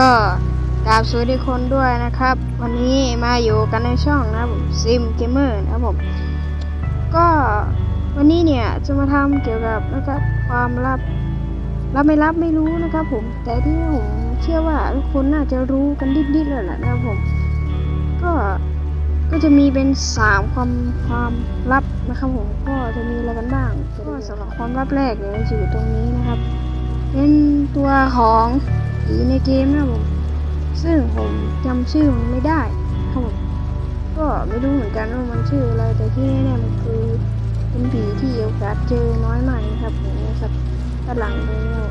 ก็กราบสวัสดีคนด้วยนะครับ วันนี้มาอยู่กันในช่องนะผมซิมเกมเมอร์นะครับผมก็วันนี้เนี่ยจะมาทำเกี่ยวกับนะครับความลับรับไม่รับไม่รู้นะครับ ผมแต่ที่ผมเชื่อว่าทุกคนน่าจะรู้กันนิดๆแล้วแหละนะครับผมก็ก็จะมีเป็นสามความความลับนะครับผมก็จะมีอะไรกันบ้างก็สำหรับความลับแรกเนี่ยจะอยู่ตรงนี้นะครับ เป็นตัวของ ผีในเกมนะผมซึ่งผมจำชื่อมันไม่ได้ครับผมก็ไม่รู้เหมือนกันว่ามันชื่ออะไรแต่ที่แน่ๆมันคือเป็นผีที่โอกาสเจอน้อยมากนะครับผมนะครับด้านหลังตรงนี้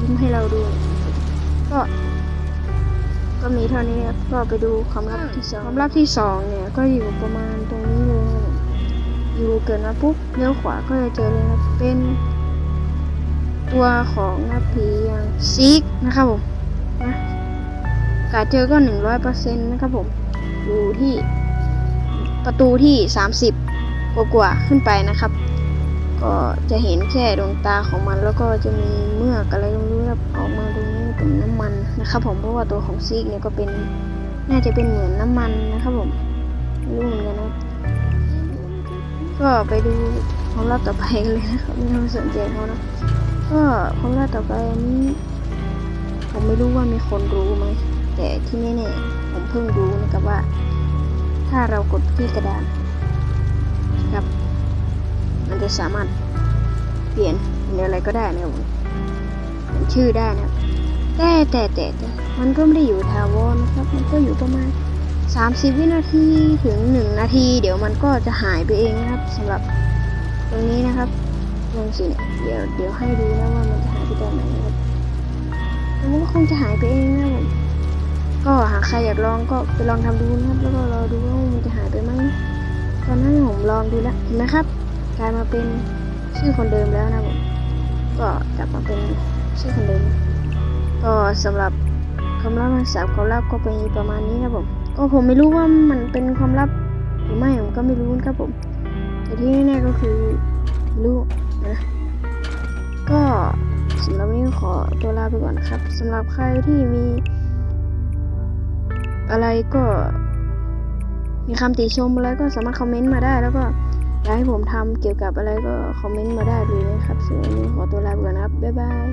ยิ้มให้เราดู ก็ก็มีเท่านี้ครับก็ไปดูความลับที่สองความลับที่สองเนี่ยก็อยู่ประมาณตรงนี้เลยอยู่เกิดมาปุ๊บเลี้ยวขวาก็จะเจอเลยครับเป็น ตัวของนักผีอย่างซิกนะครับผมนะกาเจอก็หนึ่งร้อยเปอร์เซ็นต์นะครับผมอยู่ที่ประตูที่สามสิบกว่าๆขึ้นไปนะครับ ก็จะเห็นแค่ดวงตาของมันแล้วก็จะมีเมือกอะไรไม่รู้ครับออกมาตรงนี้เป็นน้ำมันนะครับ ผมเพราะว่าตัวของซิกเนี่ยก็เป็นน่าจะเป็นเหมือนน้ำมันนะครับผมรู้เหมือนกันนะก็ไปดูความลับต่อไปเลยนะครับไม่ต้องสนใจเขานะ ก็ความล่าต่อไปนี้ ผมไม่รู้ว่ามีคนรู้ไหมแต่ที่แน่ๆผมเพิ่งรู้นะครับว่า ถ้าเรากดที่กระดานนะครับ มันจะสามารถเปลี่ยนเป็นอะไรก็ได้นะครับผมเป็นชื่อได้นะครับแต่แต่แต่แต่มันก็ไม่ได้อยู่ทาวรนะครับ มันก็อยู่ประมาณ 30 วินาทีถึง 1 นาที เดี๋ยวมันก็จะหายไปเองนะครับสำหรับตรงนี้นะครับ ลงสิเนี่ยเดี๋ยวเดี๋ยวให้ดูนะว่ามันจะหายไปตอนไหนนะครับมันก็คงจะหายไปเองนะผมก็หากใครอยากลองก็ไปลองทำดูนะครับ แล้วก็รอดูว่ามันจะหายไปไหมตอนนั้นผมลองดูแล้วเห็นไหมครับกลายมาเป็นชื่อคนเดิมแล้วนะผมก็กลับมาเป็นชื่อคนเดิม ก็สำหรับความลับสามความลับก็เป็นประมาณนี้นะผมก็ผมไม่รู้ว่ามันเป็นความลับหรือไม่ผมก็ไม่รู้นะครับผมแต่ที่แน่ๆก็คือรู้ นะก็สำหรับวันนี้ขอตัวลาไปก่อนนะครับสำหรับใครที่มี อะไรก็ มีคำติชมอะไรก็สามารถคอมเมนต์มาได้ แล้วก็อยากให้ผมทำเกี่ยวกับอะไรก็คอมเมนต์มาได้เลยนะครับสำหรับวันนี้ขอตัวลาไปก่อนนะครับบ๊ายบาย